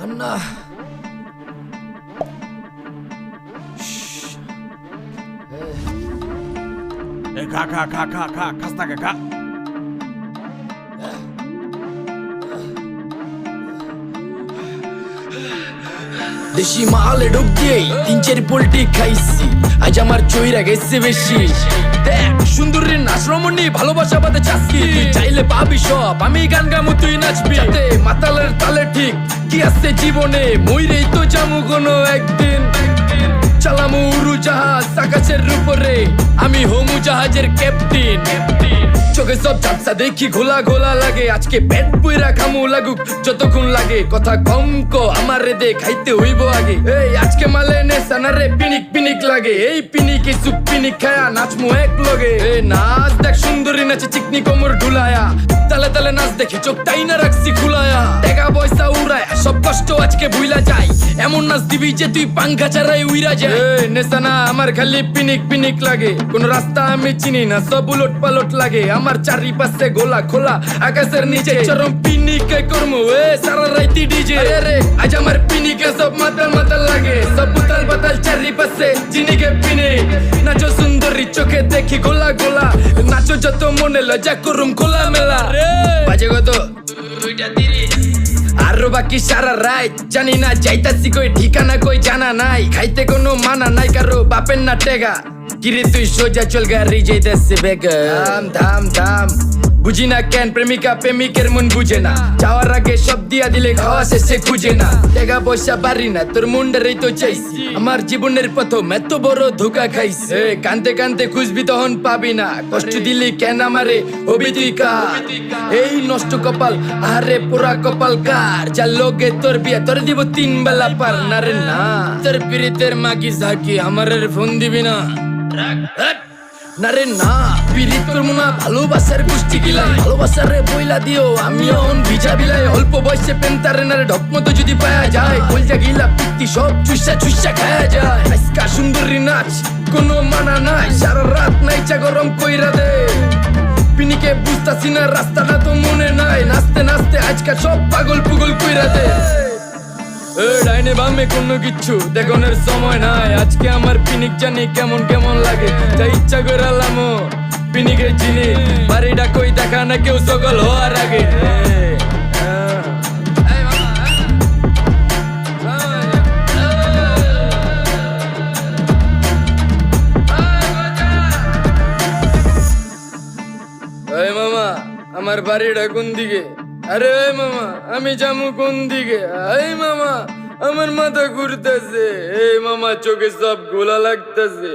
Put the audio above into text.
Anna. এ খা খা খা খা খা খাস্তা খা। খা দেশি মালে ঢুক দিয়েই তিন চার পোল্ট্রি খাইছি। আজ আমার চৈরা গেছে বেশি। দেখ। রমণী ভালোবাসা বাদে তুই চাইলে পাবি সব আমি গান গামু তুই নাচবি। যাতে মাতালের তালে ঠিক কি আছে জীবনে মইরেই তো জামু কোনো একদিন। চালামু উড়ু জাহাজ আকাশের উপরে আমি হোমু জাহাজের ক্যাপ্টেন চোখে সব ঝাপসা দেখি ঘোলা ঘোলা লাগে। আজকে পেট পুইরা খামু লাগুক যতক্ষণ লাগে। কথা কম কো আমার দে খাইতে হইব আগে। এই আজকে সানারে পিনিক পিনিক লাগে। এই পিনিকে সুপ পিনিক খায়া নাচমু এক লগে। এই নাচ দেখ সুন্দরী নাচে চিকনি কোমর ঢুলায়া। তালে তালে নাচ দেখি চোখ তাই না রাখছি খুলায়া। টাকা পয়সা উড়ায়, সব কষ্ট আজকে ভুইলা যায়। এমন নাচ দিবি যে তুই পাঙ্খা ছাড়াই উইরা যায়। নেশানা আমার খালি পিনিক পিনিক লাগে। কোন রাস্তা আমি চিনি না, সব উলট পালট লাগে। আমার চারিপাশে গোলা খোলা, আকাশের নিচে চরম পিনিকে করমু। এ সারা রাইতি ডিজে। আজ আমার পিনিকে সব মাতাল মাতাল লাগে। সব উতাল চারি পাশে জিনিকে পিনে নাচো সুন্দরী চোখে দেখি গোলা গোলা। নাচো যত মনে লজা করুম খোলা মেলা। বাজে কত দুইটা আরও বাকি সারা রাত? জানি না যাইতাছি কই ঠিকানা কই জানা নাই। খাইতে কোনো মানা নাই কারও বাপের না টেগা। কিরে তুই সোজা চল গাড়ি যাইতাছে বেগা। দাম দাম দাম বুঝি না কেন প্রেমিকা প্রেমিকের মন বুঝে না। যাওয়ার আগে সব দিয়া দিলে খাওয়া শেষে খুঁজে না। টাকা পয়সা পারি না তোর মুন্ডারেই তো চাইছি। আমার জীবনের প্রথম এত বড় ধোকা খাইছে। কানতে কানতে খুঁজবি তখন পাবি না। কষ্ট দিলি কেন আমারে? হবি তুই কার? এই নষ্ট কপাল আরে পুরা কপাল কার? যা লোকে তোর বিয়া তোর দিব তিন বেলা পার। না রে না। তোর পিরিতের মাগি সাকি আমারের ফোন দিবি না। না রে না পিরিত করব না ভালোবাসার গোষ্ঠী গিলাই। ভালোবাসার রে বইলা দিও আমি অন ভিজা বিলাই। অল্প বয়সে পেন্তারে না রে ঢকমতো যদি পায়া যায়, কলজা গিলা পিত্তি সব চুষা চুষা খায়া যায়। আজকা সুন্দরী নাচ, কোনো মানা নাই। সারা রাত নাইচা গরম কইরা দে। পিনিকে বুঝতাছি না, রাস্তাটা তো মনে নাই। নাচতে নাচতে আজকা সব পাগল পুগল কইরা দে। ডাইনে বামে কোনো কিচ্ছু দেখানোর সময় নাই। আজকে আমার পিনিক জানি কেমন কেমন লাগে। যা ইচ্ছা করে আলামো পিনিকের চিনি। বাড়িটা কই দেখা না কেউ সকল হওয়ার আগে। মামা, আমার বাড়িটা কোন দিকে? আরে মামা, আমি যামু কোন দিকে? মামা আমার মাথা ঘুরতেছে। এই মামা চোখে সব গোলা লাগতেছে।